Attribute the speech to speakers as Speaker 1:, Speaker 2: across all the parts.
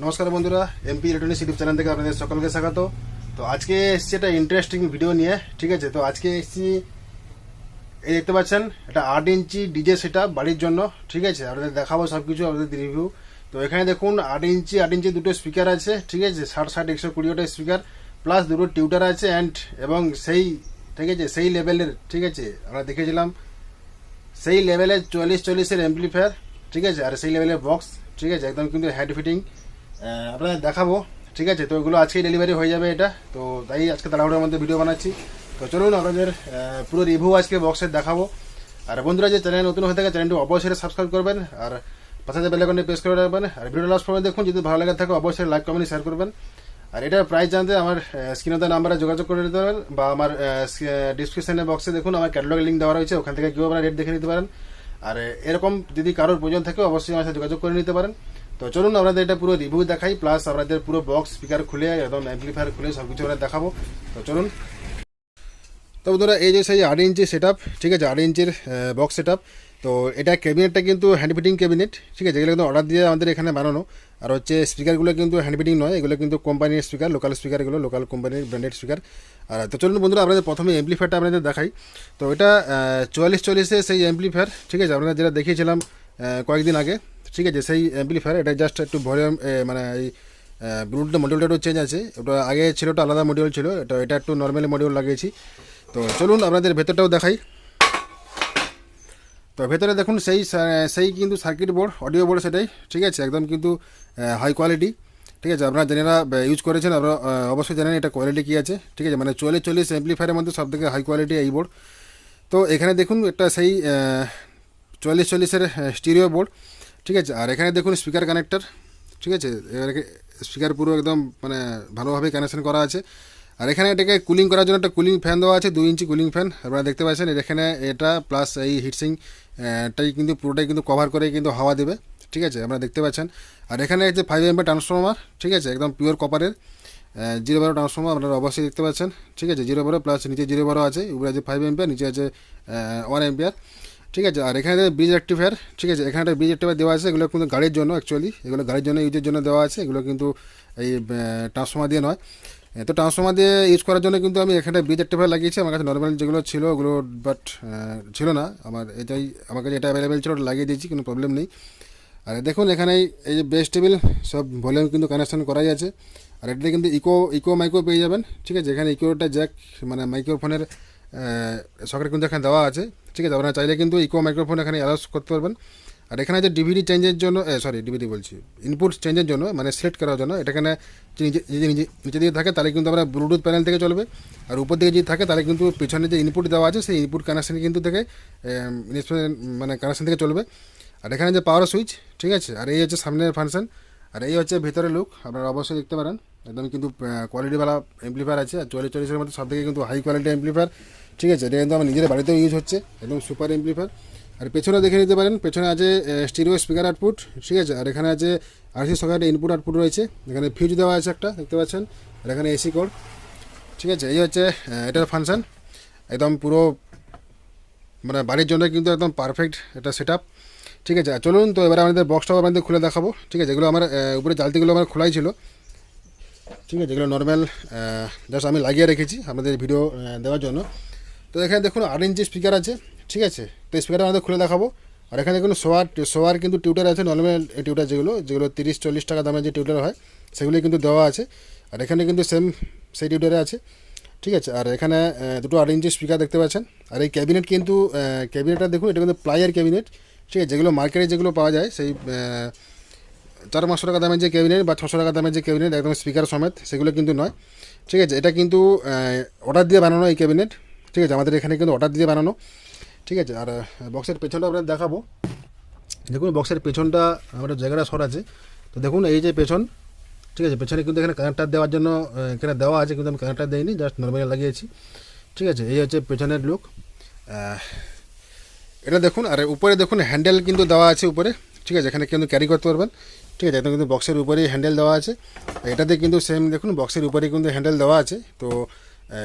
Speaker 1: নমস্কার বন্ধুরা MP electronics YouTube channel থেকে আপনাদের সকলকে স্বাগত। তো আজকে এসেছি একটা ইন্টারেস্টিং ভিডিও নিয়ে, ঠিক আছে? তো আজকে এসেছি, এই দেখতে পাচ্ছেন এটা আট ইঞ্চি ডিজে সেটা বাড়ির জন্য, ঠিক আছে? আপনাদের দেখাবো সব কিছু আপনাদের রিভিউ তো এখানে দেখুন, আট ইঞ্চি আট ইঞ্চি দুটো স্পিকার আছে, ঠিক আছে? ষাট ষাট, একশো কুড়িটা স্পিকার প্লাস দুটো টিউটার আছে অ্যান্ড এবং সেই, ঠিক আছে? সেই লেভেলের ঠিক আছে? আমরা দেখেছিলাম, সেই লেভেলের চল্লিশ, চল্লিশের অ্যাম্পলিফায়ার ঠিক আছে? আর সেই লেভেলের বক্স ঠিক আছে? একদম কিন্তু হেড ফিটিং আপনাদের দেখাবো, ঠিক আছে? তো এগুলো আজকেই ডেলিভারি হয়ে যাবে এটা। তো তাই আজকে তাড়াহুড়োর মধ্যে ভিডিও বানাচ্ছি। তো চলুন আপনাদের পুরো রিভিউ আজকে বক্সের দেখাবো। আর বন্ধুরা, যে চ্যানেল নতুন হয়ে থাকে চ্যানেলটি অবশ্যই সাবস্ক্রাইব করবেন। আর পাশে বেলাকনে প্রেস করে রাখবেন। আর ভিডিও লাস্ট পর্যন্ত দেখুন, যদি ভালো লাগে থাকে, অবশ্যই লাইক কমেন্ট শেয়ার করবেন। আর এটার প্রাইস জানতে আমার স্ক্রিনে দেওয়া নাম্বারে যোগাযোগ করে নিতে পারেন। বা আমার ডিসক্রিপশনের বক্সে দেখুন, আমার ক্যাটালগ লিঙ্ক দেওয়া রয়েছে। ওখান থেকে কেউ আপনারা রেট দেখে নিতে পারেন। আর এরকম যদি কারোর প্রয়োজন থাকে, অবশ্যই আমার সাথে যোগাযোগ করে নিতে পারেন। তো চলুন আপনাদের এটা পুরো রিভিউ দেখাই প্লাস আপনাদের পুরো বক্স স্পিকার খুলে, একদম অ্যাম্পলিফায়ার খুলে সব কিছু আমরা দেখাবো। তো চলুন। তো বন্ধুরা, এই যে সেই আট ইঞ্চি সেট ঠিক আছে, আট ইঞ্চির বক্স সেট তো এটা ক্যাবিনেটটা কিন্তু হ্যান্ড ফিটিং ক্যাবিনেট ঠিক আছে যেগুলো কিন্তু অর্ডার দিয়ে আমাদের এখানে বানানো। আর হচ্ছে স্পিকারগুলো কিন্তু হ্যান্ড ফিটিং নয়, এগুলো কিন্তু কোম্পানির স্পিকার লোকাল স্পিকার এগুলো লোকাল কোম্পানির ব্র্যান্ডেড স্পিকার আর, তো চলুন বন্ধুরা আপনাদের প্রথমে এমপ্লিফায়ারটা আপনাদের দেখাই। তো এটা চুয়াল্লিশ চল্লিশে সেই এমপ্লিফায়ার ঠিক আছে আপনারা যেটা দেখিয়েছিলাম কয়েকদিন আগে। ঠিক আছে, সেই এমপ্লিফায়ার এটা জাস্ট একটু ভলিউম মানে এই ব্লুটুথ মডিউলটা একটু চেঞ্জ আছে। ওটা আগে ছিল, ওটা আলাদা মডিউল ছিল, এটা এটা একটু নর্মালি মডিউল লাগিয়েছি। তো চলুন, আপনাদের ভেতরটাও দেখাই। তো ভেতরে দেখুন, সেই সেই কিন্তু সার্কিট বোর্ড অডিও বোর্ড সেটাই, ঠিক আছে, একদম কিন্তু হাই কোয়ালিটি ঠিক আছে। আপনারা যারা ইউজ করেছেন, আপনারা অবশ্যই জানেন এটা কোয়ালিটি কী আছে, ঠিক আছে। মানে চল্লিশ চল্লিশ অ্যাম্পলিফায়ারের মধ্যে সব থেকে হাই কোয়ালিটি এই বোর্ড তো এখানে দেখুন, একটা সেই চল্লিশ, চল্লিশের স্টিরিও বোর্ড ঠিক আছে, আর এখানে দেখুন স্পিকার কানেক্টর ঠিক আছে স্পিকার পুরো একদম মানে ভালোভাবে কানেকশন করা আছে। আর এখানে এটাকে কুলিং করার জন্য একটা কুলিং ফ্যান দেওয়া আছে, দুই ইঞ্চি কুলিং ফ্যান আপনারা দেখতে পাচ্ছেন এখানে এটা প্লাস এই হিটসিং টাই কিন্তু পুরোটাই কিন্তু কভার করে কিন্তু হাওয়া দেবে, ঠিক আছে, আপনারা দেখতে পাচ্ছেন। আর এখানে যে ফাইভ এমপি ট্রান্সফর্মার ঠিক আছে, একদম পিওর কপারের জিরো বারো ট্রান্সফর্মার আপনারা অবশ্যই দেখতে পাচ্ছেন, ঠিক আছে জিরো বারো প্লাস নিচে জিরো বারো আছে, উপরে আছে ফাইভ এমপিয়ার নিচে আছে ওয়ান এমপিয়ার ঠিক আছে, আর এখানে ব্রিজ রেক্টিফায়ার ঠিক আছে, এখানে একটা ব্রিজ রেক্টিফায়ার দেওয়া আছে, এগুলো কিন্তু গাড়ির জন্য অ্যাকচুয়ালি এগুলো গাড়ির জন্য ইউজের জন্য দেওয়া আছে, এগুলো কিন্তু এই ট্রান্সফর্মার দিয়ে নয়। তো ট্রান্সফর্মার দিয়ে ইউজ করার জন্য কিন্তু আমি এখানে ব্রিজ রেক্টিফায়ার লাগিয়েছি, আমার কাছে নর্মাল যেগুলো ছিল, ওগুলো বাট ছিল না, আমার এটাই, আমার কাছে এটা অ্যাভেলেবেল ছিল, ওটা লাগিয়ে দিয়েছি, কোনো প্রবলেম নেই। আর দেখুন এখানে এই যে বেস টেবিল সব ভলিউম কিন্তু কানেকশন করাই আছে, আর এটাতে কিন্তু ইকো ইকো মাইক্রো পেয়ে যাবেন, ঠিক আছে, এখানে ইকোটা জ্যাক মানে মাইক্রোফোনের সকেট কিন্তু এখানে দেওয়া আছে। ঠিক আছে, আপনারা চাইলে কিন্তু ইকো মাইক্রোফোন এখানে অ্যালাউস করতে পারবেন। আর এখানে যে ডিভিডি চেঞ্জের জন্য সরি ডিভিডি বলছি। ইনপুট চেঞ্জের জন্য মানে সেট করার জন্য, এটা এখানে নিচে দিকে থাকে, তাহলে কিন্তু আমরা ব্লুটুথ প্যানেল থেকে চলবে। আর উপর দিকে যদি থাকে, তাহলে কিন্তু পিছনে যে ইনপুট দেওয়া আছে, সেই ইনপুট কানেকশন কিন্তু থেকে মানে কানেকশন থেকে চলবে। আর এখানে যে পাওয়ার সুইচ ঠিক আছে, আর এই হচ্ছে সামনের ফাংশন আর এই হচ্ছে ভেতরে লুক আপনারা অবশ্যই দেখতে পারেন। একদম কিন্তু কোয়ালিটিওয়ালা এমপ্লিফায়ার আছে, আর চল্লিশ চল্লিশের মধ্যে সব থেকে কিন্তু হাই কোয়ালিটি এমপ্লিফায়ার ঠিক আছে, এটা কিন্তু আমার নিজের বাড়িতেও ইউজ হচ্ছে, একদম সুপার এমপ্লিফায়ার আর পেছনে দেখে নিতে পারেন, পেছনে আছে স্টিরিও স্পিকার আউটপুট ঠিক আছে? আর এখানে আছে আরসি সকেট ইনপুট আউটপুট রয়েছে, এখানে ফিউজ দেওয়া আছে একটা, দেখতে পাচ্ছেন? আর এখানে এসি কোড ঠিক আছে? এই হচ্ছে এটার ফাংশন একদম পুরো মানে বাড়ির জন্য কিন্তু একদম পারফেক্ট এটা সেট ঠিক আছে? চলুন তো, এবারে আমাদের বক্সটাও আপনাদের খুলে দেখাবো। ঠিক আছে? এগুলো আমার উপরে জালতিগুলো আমার খোলাই ছিল। ঠিক আছে? এগুলো নর্মাল জাস্ট আমি লাগিয়ে রেখেছি আপনাদের ভিডিও দেওয়ার জন্য। তো এখানে দেখুন আট ইঞ্চি স্পিকার আছে, ঠিক আছে? তো স্পিকারটা আমাদের খুলে দেখাবো। আর এখানে দেখুন সোয়ার সোয়ার কিন্তু টিউটার আছে নর্মাল টিউটার যেগুলো যেগুলো তিরিশ, চল্লিশ টাকা দামের যে টিউটার হয় সেগুলি কিন্তু দেওয়া আছে। আর এখানে কিন্তু সেম সেই টিউটারে আছে, ঠিক আছে? আর এখানে দুটো আট ইঞ্চি স্পিকার দেখতে পাচ্ছেন। আর এই ক্যাবিনেট কিন্তু ক্যাবিনেটটা দেখুন, এটা কিন্তু প্লাইয়ের ক্যাবিনেট ঠিক আছে? যেগুলো মার্কেটে যেগুলো পাওয়া যায়, সেই চার পাঁচশো টাকা দামের যে ক্যাবিনেট বা ছশো টাকা দামের যে ক্যাবিনেট একদম স্পিকার সমেত, সেগুলো কিন্তু নয়, ঠিক আছে? এটা কিন্তু অর্ডার দিয়ে বানানো এই ক্যাবিনেট ঠিক আছে, আমাদের এখানে কিন্তু অর্ডার দিয়ে বানানো। ঠিক আছে, আর বক্সের পেছনটা আপনাদের দেখাবো। দেখুন বক্সের পেছনটা আমাদের জায়গাটা সর আছে। তো দেখুন, এই যে পেছন, ঠিক আছে, পেছনে কিন্তু এখানে কানেক্টার দেওয়ার জন্য এখানে দেওয়া আছে, কিন্তু আমি কানেক্টার দিইনি জাস্ট নর্মালি লাগিয়েছি। ঠিক আছে, এই হচ্ছে পেছনের লুক এটা দেখুন, আর উপরে দেখুন হ্যান্ডেল কিন্তু দেওয়া আছে উপরে। ঠিক আছে, এখানে কিন্তু ক্যারি করতে পারবেন। ঠিক আছে একদম কিন্তু বক্সের উপরেই হ্যান্ডেল দেওয়া আছে। এটাতে কিন্তু সেম দেখুন বক্সের উপরেই কিন্তু হ্যান্ডেল দেওয়া আছে। তো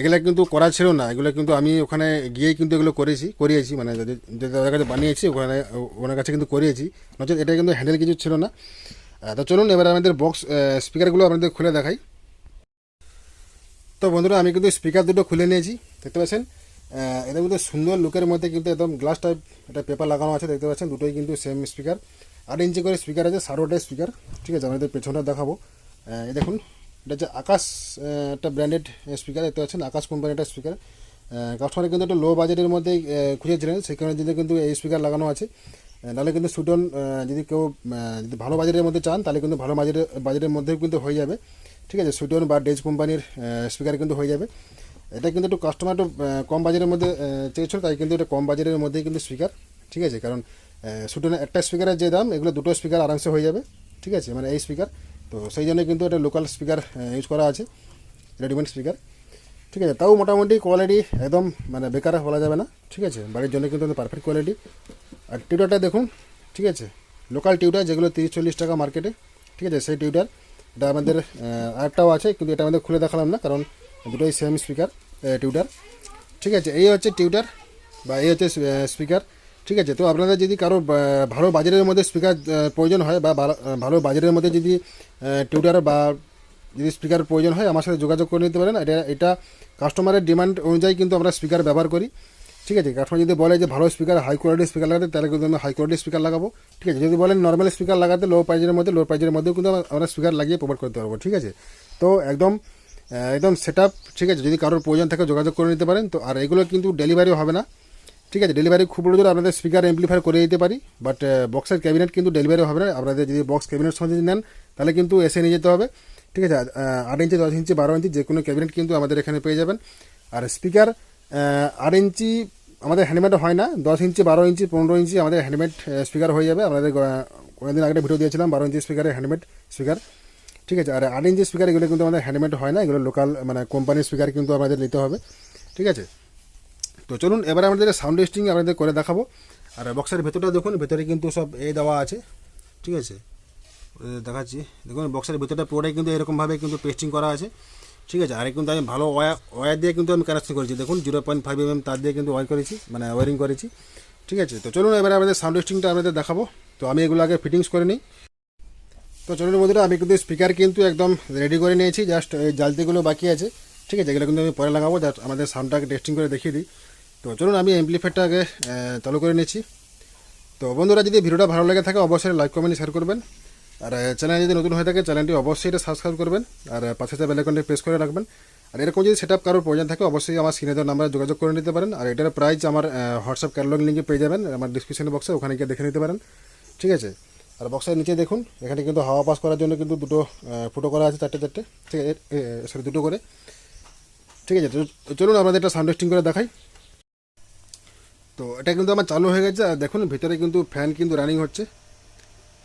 Speaker 1: এগুলা কিন্তু করা ছিল না। এগুলো কিন্তু আমি ওখানে গিয়েই কিন্তু এগুলো করেছি, করিয়েছি। মানে যে কাছে বানিয়েছি, ওখানে ওনার কাছে কিন্তু করিয়েছি। নচেত এটা কিন্তু হ্যান্ডেল কিছু ছিল না। তো চলুন, এবার আমাদের বক্স স্পিকারগুলো আপনাদের খুলে দেখাই। তো বন্ধুরা, আমি কিন্তু স্পিকার দুটো খুলে নিয়েছি, দেখতে পাচ্ছেন? এদের মধ্যে সুন্দর লুকের মধ্যে কিন্তু একদম গ্লাস টাইপ একটা পেপার লাগানো আছে, দেখতে পাচ্ছেন? দুটোই কিন্তু সেম স্পিকার আট ইঞ্চি করে স্পিকার আছে সারোটাই স্পিকার ঠিক আছে আমাদের পেছনটা দেখাবো। দেখুন। এটা হচ্ছে আকাশ একটা ব্র্যান্ডেড স্পিকার দেখতে পাচ্ছেন আকাশ কোম্পানির একটা স্পিকার কাস্টমার কিন্তু একটা লো বাজেটের মধ্যেই আহ, খুঁজেছিলেন সেখানে যদি কিন্তু এই স্পিকার লাগানো আছে। নাহলে কিন্তু সুটন যদি কেউ যদি ভালো বাজেটের মধ্যে চান তাহলে কিন্তু ভালো বাজেটের বাজেটের মধ্যেও কিন্তু হয়ে যাবে। ঠিক আছে সুটন বা ডেজ কোম্পানির স্পিকার কিন্তু হয়ে যাবে। এটা কিন্তু একটু কাস্টমার একটু কম বাজেটের মধ্যে চেয়েছিল তাই কিন্তু এটা কম বাজেটের মধ্যেই কিন্তু স্পিকার ঠিক আছে কারণ সুটনের একটা স্পিকারের যে দাম এগুলো দুটো স্পিকার আরামসে হয়ে যাবে। ঠিক আছে মানে এই স্পিকার তো সেই জন্য কিন্তু এটা লোকাল স্পিকার ইউজ করা আছে রেডিমেড স্পিকার ঠিক আছে, তাও মোটামুটি কোয়ালিটি একদম মানে বেকার বলা যাবে না, ঠিক আছে? বাড়ির জন্য কিন্তু পারফেক্ট কোয়ালিটি আর টিউটারটা দেখুন, ঠিক আছে? লোকাল টিউটার যেগুলো তিরিশ চল্লিশ টাকা মার্কেটে ঠিক আছে? সেই টিউটার এটা আমাদের আরেকটাও আছে, কিন্তু এটা আমাদের খুলে দেখালাম না, কারণ দুটোই সেম স্পিকার টিউটার ঠিক আছে, এই হচ্ছে টিউটার বা এই হচ্ছে স্পিকার ঠিক আছে, তো আপনাদের যদি কারও ভালো বাজারের মধ্যে স্পিকার প্রয়োজন হয় বা ভালো- বাজারের মধ্যে যদি টিউটার বা যদি স্পিকার প্রয়োজন হয়, আমার সাথে যোগাযোগ করে নিতে পারেন। এটা এটা কাস্টমারের ডিমান্ড অনুযায়ী কিন্তু আমরা স্পিকার ব্যবহার করি। ঠিক আছে কাস্টমার যদি বলে যে ভালো স্পিকার হাই কোয়ালিটির স্পিকার লাগাতে, তাহলে কিন্তু আমরা হাই কোয়ালিটির স্পিকার লাগাবো। ঠিক আছে, যদি বলেন নর্মাল স্পিকার লাগাতে লো প্রাইজের মধ্যে লো প্রাইজের মধ্যেও কিন্তু আমরা স্পিকার লাগিয়ে প্রোভাইড করতে পারব। ঠিক আছে, তো একদম একদম সেট ঠিক আছে, যদি কারোর প্রয়োজন থাকে যোগাযোগ করে নিতে পারেন। তো আর এগুলো কিন্তু ডেলিভারিও হবে না। ঠিক আছে ডেলিভারি খুব জোর আপনাদের স্পিকার এমপ্লিফায়ার করে দিতে পারি বাট বক্সের ক্যাবিনেট কিন্তু ডেলিভারি হবে না। আপনাদের যদি বক্স ক্যাবিনেট সঙ্গে নেন, তাহলে কিন্তু এসে নিয়ে যেতে হবে। ঠিক আছে আট ইঞ্চি দশ ইঞ্চি বারো ইঞ্চি যে কোনো ক্যাবিনেট কিন্তু আমাদের এখানে পেয়ে যাবেন। আর স্পিকার আট ইঞ্চি আমাদের হ্যান্ডমেড হয় না, দশ ইঞ্চি বারো ইঞ্চি পনেরো ইঞ্চি আমাদের হ্যান্ডমেড স্পিকার হয়ে যাবে। আমাদের কয়েকদিন আগে ভিডিও দিয়েছিলাম, বারো ইঞ্চি স্পিকারের হ্যান্ডমেড স্পিকার ঠিক আছে, আর আট ইঞ্চি স্পিকার এগুলো কিন্তু আমাদের হ্যান্ডমেড হয় না, এগুলো লোকাল মানে কোম্পানির স্পিকার কিন্তু আমাদের নিতে হবে। ঠিক আছে তো চলুন, এবারে আমাদের সাউন্ড টেস্টিং আপনাদের করে দেখাবো। আর বক্সের ভেতরটা দেখুন, ভেতরে কিন্তু সব এ দেওয়া আছে, ঠিক আছে? দেখাচ্ছি। দেখুন বক্সের ভেতরটা পুরোটাই কিন্তু এরকমভাবে কিন্তু পেস্টিং করা আছে, ঠিক আছে? আর কিন্তু আমি ভালো ওয়্যার ওয়্যার দিয়ে কিন্তু আমি কানেকশন করেছি। দেখুন জিরো পয়েন্ট ফাইভ এম তার দিয়ে কিন্তু ওয়ার করেছি মানে ওয়ারিং করেছি, ঠিক আছে? তো চলুন, এবারে আমাদের সাউন্ড টেস্টিংটা আপনাদের দেখাবো। তো আমি এগুলো আগে ফিটিংস করে নিই। তো চলুন বন্ধুরা, আমি কিন্তু স্পিকার কিন্তু একদম রেডি করে নিয়েছি জাস্ট এই জালতিগুলো বাকি আছে, ঠিক আছে? এগুলো কিন্তু আমি পরে লাগাবো জাস্ট আমাদের সাউন্ডটাকে টেস্টিং করে দেখিয়ে দিই। তো চলুন আমি এমপ্লিফায়ারটা আগে চালু করে নিয়েছি তো বন্ধুরা, যদি ভিডিওটা ভালো লেগে থাকে, অবশ্যই লাইক কমেন্ট শেয়ার করবেন। আর চ্যানেল যদি নতুন হয়ে থাকে চ্যানেলটি অবশ্যই এটা সাবস্ক্রাইব করবেন। আর পাশে বেলাইকনটি প্রেস করে রাখবেন। আর এরকম যদি সেট আপ কারোর প্রয়োজন থাকে, অবশ্যই আমার স্ক্রিনে নাম্বারে যোগাযোগ করে নিতে পারেন। আর এটার প্রাইস আমার হোয়াটসঅ্যাপ ক্যাটালগ লিঙ্কে পেয়ে যাবেন। আমার ডিসক্রিপশন বক্সে ওখানে গিয়ে দেখে নিতে পারেন। ঠিক আছে? আর বক্সের নিচে দেখুন, এখানে কিন্তু হাওয়া পাস করার জন্য কিন্তু দুটো ফুটো করা আছে, চারটে চারটে। ঠিক আছে সরি দুটো করে। ঠিক আছে? চলুন আমাদের এটা সাউন্ড টেস্টিং করে দেখাই। তো এটা কিন্তু আমার চালু হয়ে গেছে। আর দেখুন, ভিতরে কিন্তু ফ্যান কিন্তু রানিং হচ্ছে।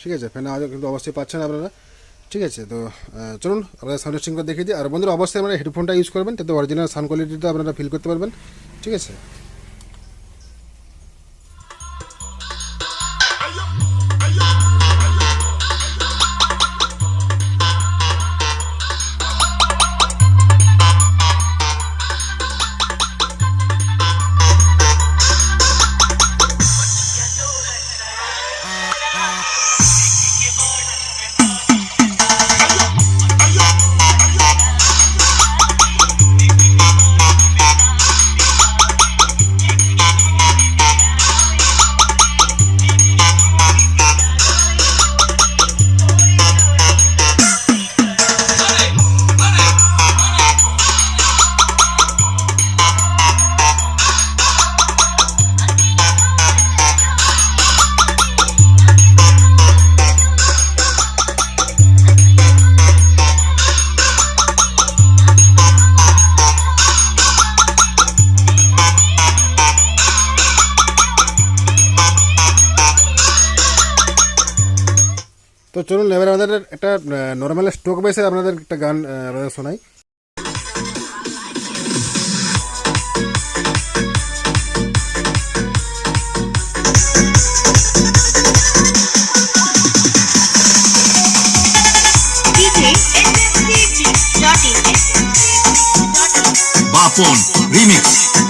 Speaker 1: ঠিক আছে, ফ্যান আওয়াজ কিন্তু অবশ্যই পাচ্ছেন আপনারা। ঠিক আছে, তো চলুন আপনারা সাউন্ড টেস্টিংটা দেখে দিই। আর বন্ধুরা, অবশ্যই আপনারা হেডফোনটা ইউজ করবেন, তাতে অরিজিনাল সাউন্ড কোয়ালিটিটা আপনারা ফিল করতে পারবেন। ঠিক আছে তো চলুন এবার আমাদের একটা নর্মাল স্ট্রোক বেসে আপনাদের একটা গান আপনাদের শোনাই।
Speaker 2: SMCG.in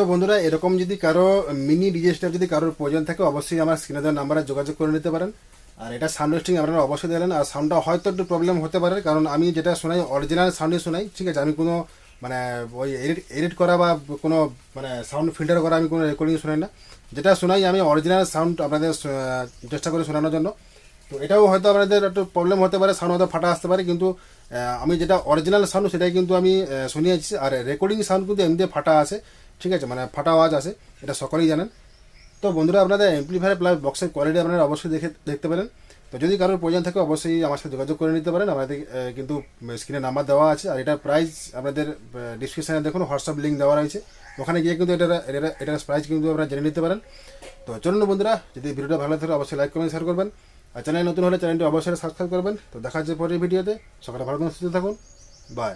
Speaker 1: তো বন্ধুরা, এরকম যদি কারও মিনি ডিজে যদি কারোর প্রয়োজন থাকে, অবশ্যই আমার স্ক্রিনে দেওয়ার নাম্বারে যোগাযোগ করে নিতে পারেন। আর এটা সাউন্ড টেস্টিং আপনারা অবশ্যই দিলেন আর সাউন্ডটা হয়তো একটু প্রবলেম হতে পারে, কারণ আমি যেটা শোনাই অরিজিনাল সাউন্ডে শোনাই, ঠিক আছে? আমি কোনো মানে ওই এডিট এডিট করা বা কোনো মানে সাউন্ড ফিল্টার করা আমি কোনো রেকর্ডিং শোনাই না। যেটা শোনাই আমি অরিজিনাল সাউন্ড আপনাদের চেষ্টা করে শোনানোর জন্য। তো এটাও হয়তো আপনাদের একটু প্রবলেম হতে পারে সাউন্ড হয়তো ফাটা আসতে পারে, কিন্তু আমি যেটা অরিজিনাল সাউন্ড সেটাই কিন্তু আমি শুনিয়েছি। আর রেকর্ডিং সাউন্ড কিন্তু এমনিতে ফাটা আসে ঠিক আছে মানে ফাটা আওয়াজ আসে, এটা সকলেই জানেন। তো বন্ধুরা, আপনাদের এমপ্লিফায়ার প্লাস বক্সের কোয়ালিটি আপনারা অবশ্যই দেখে, দেখতে পারেন। তো যদি কারোর প্রয়োজন থাকে, অবশ্যই আমার সাথে যোগাযোগ করে নিতে পারেন। আমাদের কিন্তু স্ক্রিনে নাম্বার দেওয়া আছে, আর এটার প্রাইস আপনাদের ডিসক্রিপশানে দেখুন হোয়াটসঅ্যাপ লিঙ্ক দেওয়া রয়েছে। ওখানে গিয়ে কিন্তু এটার, এটার- প্রাইস কিন্তু আপনারা জেনে নিতে পারেন। তো চলুন বন্ধুরা, যদি ভিডিওটা ভালো থাকে অবশ্যই লাইক কমেন্ট শেয়ার করবেন। আর চ্যানেল নতুন হলে চ্যানেলটি অবশ্যই সাবস্ক্রাইব করবেন। তো দেখা যাচ্ছে পরের ভিডিওতে সকালে ভালো সুস্থ থাকুন। বাই